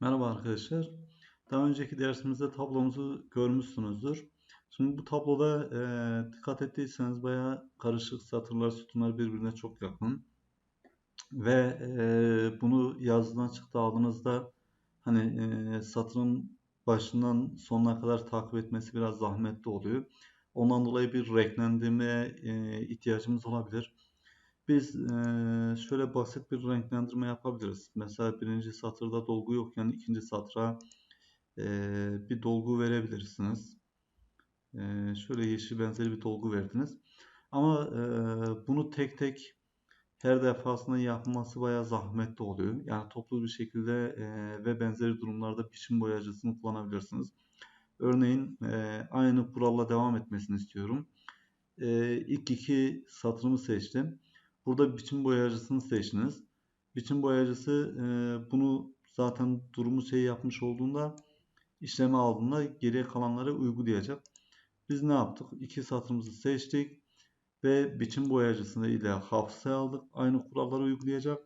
Merhaba arkadaşlar. Daha önceki dersimizde tablomuzu görmüşsünüzdür. Şimdi bu tabloda e, dikkat ettiyseniz bayağı karışık satırlar, sütunlar birbirine çok yakın. Ve e, bunu yazıdan çıktı aldığınızda hani e, satırın başından sonuna kadar takip etmesi biraz zahmetli oluyor. Ondan dolayı bir renklendirmeye e, ihtiyacımız olabilir. Biz şöyle basit bir renklendirme yapabiliriz. Mesela birinci satırda dolgu yokken ikinci satıra bir dolgu verebilirsiniz. Şöyle yeşil benzeri bir dolgu verdiniz. Ama bunu tek tek her defasında yapılması bayağı zahmetli oluyor. Yani toplu bir şekilde ve benzeri durumlarda biçim boyacısını kullanabilirsiniz. Örneğin aynı kuralla devam etmesini istiyorum. E, ilk iki satırımı seçtim. Burada biçim boyacısını seçtiniz. Biçim boyacısı e, bunu zaten durumu şey yapmış olduğunda işleme aldığında geriye kalanları uygulayacak. Biz ne yaptık? İki satırımızı seçtik ve biçim boyacısını ile hafızaya aldık. Aynı kuralları uygulayacak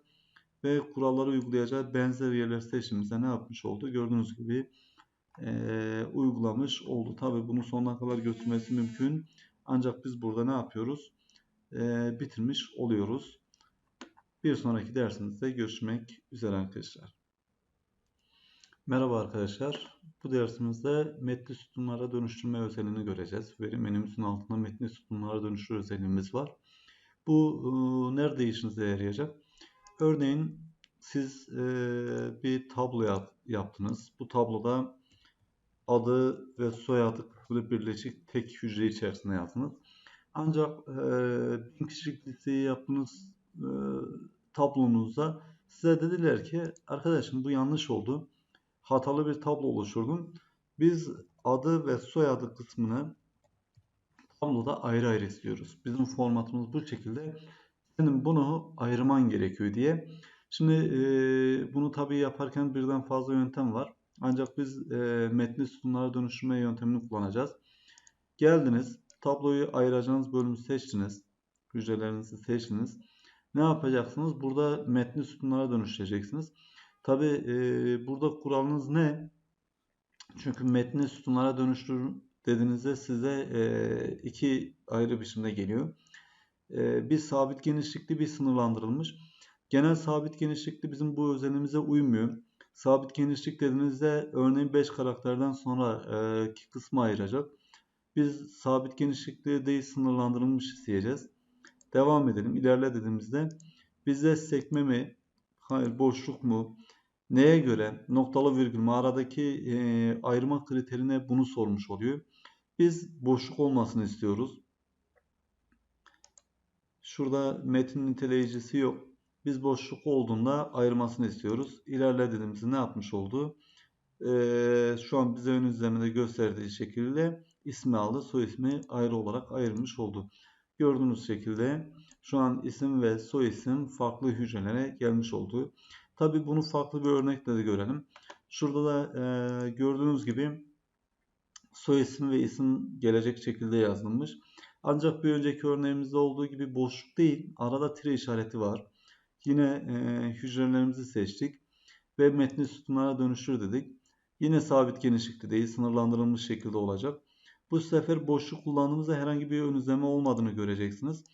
ve kuralları uygulayacağı benzer yerler seçtiğimizde ne yapmış oldu? Gördüğünüz gibi e, uygulamış oldu. Tabi bunu sonuna kadar götürmesi mümkün. Ancak biz burada ne yapıyoruz? E, bitirmiş oluyoruz. Bir sonraki dersimizde görüşmek üzere arkadaşlar. Merhaba arkadaşlar. Bu dersimizde metni sütunlara dönüştürme özelliğini göreceğiz. Veri menümüzün altında metni sütunlara dönüştür özelliğimiz var. Bu e, nerede işinize yarayacak? Örneğin siz e, bir tablo yap, yaptınız. Bu tabloda adı ve soyadı birleşik tek hücre içerisinde yazdınız. Ancak e, bin kişilik listeyi yaptığınız e, tablonuzda size dediler ki arkadaşım bu yanlış oldu. Hatalı bir tablo oluşturdun. Biz adı ve soyadı kısmını tabloda ayrı ayrı istiyoruz. Bizim formatımız bu şekilde. Senin bunu ayırman gerekiyor diye. Şimdi e, bunu tabii yaparken birden fazla yöntem var. Ancak biz e, metni sütunlara dönüştürme yöntemini kullanacağız. Geldiniz tabloyu ayıracağınız bölümü seçtiniz. Hücrelerinizi seçtiniz. Ne yapacaksınız? Burada metni sütunlara dönüştüreceksiniz. Tabi e, burada kuralınız ne? Çünkü metni sütunlara dönüştürün dediğinizde size e, iki ayrı biçimde geliyor. E, bir sabit genişlikli bir sınırlandırılmış. Genel sabit genişlikli bizim bu özelliğimize uymuyor. Sabit genişlik dediğinizde örneğin 5 karakterden sonraki kısmı ayıracak. Biz sabit genişlikte değil sınırlandırılmış isteyeceğiz. Devam edelim. İlerle dediğimizde bize sekme mi? Hayır boşluk mu? Neye göre? Noktalı virgül mü? Aradaki e, ayırma kriterine bunu sormuş oluyor. Biz boşluk olmasını istiyoruz. Şurada metin niteleyicisi yok. Biz boşluk olduğunda ayırmasını istiyoruz. İlerle dediğimizde ne yapmış oldu? Ee, şu an bize ön üzerinde gösterdiği şekilde ismi aldı. Soy ismi ayrı olarak ayrılmış oldu. Gördüğünüz şekilde şu an isim ve soy isim farklı hücrelere gelmiş oldu. Tabi bunu farklı bir örnekle de görelim. Şurada da e, gördüğünüz gibi soy isim ve isim gelecek şekilde yazılmış. Ancak bir önceki örneğimizde olduğu gibi boşluk değil, arada tire işareti var. Yine e, hücrelerimizi seçtik ve metni sütunlara dönüştür dedik. Yine sabit genişlikte değil, sınırlandırılmış şekilde olacak. Bu sefer boşluk kullandığımızda herhangi bir ön izleme olmadığını göreceksiniz.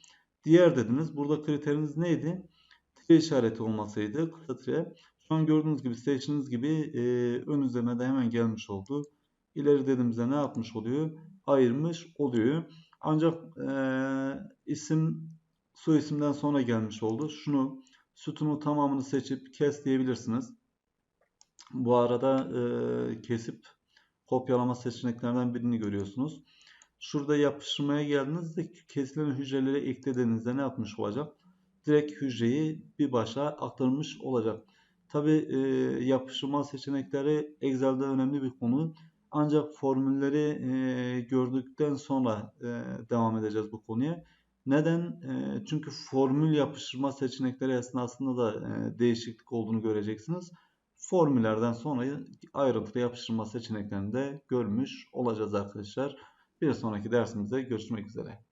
Diğer dediniz. Burada kriteriniz neydi? Tire işareti olmasaydı. Kısa tire. Şu an gördüğünüz gibi seçtiğiniz gibi e, ön üzerine de hemen gelmiş oldu. İleri dediğimizde ne yapmış oluyor? Ayırmış oluyor. Ancak e, isim soy isimden sonra gelmiş oldu. Şunu sütunu tamamını seçip kes diyebilirsiniz. Bu arada e, kesip kopyalama seçeneklerden birini görüyorsunuz. Şurada yapıştırmaya geldiğinizde kesilen hücreleri eklediğinizde ne yapmış olacak? Direkt hücreyi bir başa aktarmış olacak. Tabi e, yapıştırma seçenekleri Excel'de önemli bir konu. Ancak formülleri e, gördükten sonra e, devam edeceğiz bu konuya. Neden? E, çünkü formül yapıştırma seçenekleri esnasında da e, değişiklik olduğunu göreceksiniz formüllerden sonra ayrıntılı yapıştırma seçeneklerini de görmüş olacağız arkadaşlar. Bir sonraki dersimizde görüşmek üzere.